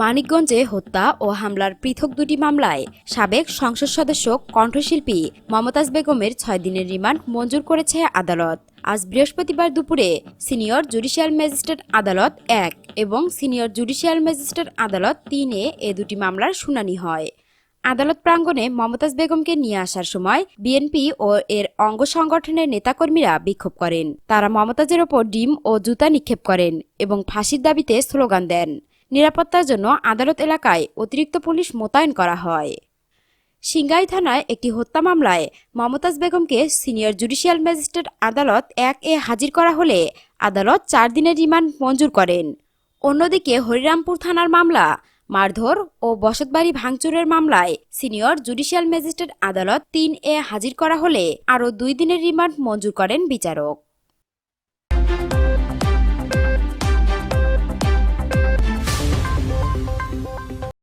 মানিকগঞ্জে হত্যা ও হামলার পৃথক দুটি মামলায় সাবেক সংসদ সদস্য, কণ্ঠশিল্পী মমতাজ বেগমের ছয় দিনের রিমান্ড মঞ্জুর করেছে আদালত। আজ বৃহস্পতিবার দুপুরে সিনিয়র জুডিশিয়াল ম্যাজিস্ট্রেট আদালত এক এবং সিনিয়র জুডিশিয়াল ম্যাজিস্ট্রেট আদালত তিনে এ দুটি মামলার শুনানি হয়। আদালত প্রাঙ্গণে মমতাজ বেগমকে নিয়ে আসার সময় বিএনপি ও এর অঙ্গ সংগঠনের নেতাকর্মীরা বিক্ষোভ করেন। তারা মমতাজের ওপর ডিম ও জুতা নিক্ষেপ করেন এবং ফাঁসির দাবিতে স্লোগান দেন। নিরাপত্তার জন্য আদালত এলাকায় অতিরিক্ত পুলিশ মোতায়েন করা হয়। সিংগাই থানায় একটি হত্যা মামলায় মমতাজ বেগমকে সিনিয়র জুডিশিয়াল ম্যাজিস্ট্রেট আদালত এক এ হাজির করা হলে আদালত চার দিনের রিমান্ড মঞ্জুর করেন। অন্যদিকে হরিরামপুর থানার মামলা, মারধর ও বসতবাড়ি ভাঙচুরের মামলায় সিনিয়র জুডিশিয়াল ম্যাজিস্ট্রেট আদালত তিন এ হাজির করা হলে আরও দুই দিনের রিমান্ড মঞ্জুর করেন বিচারক।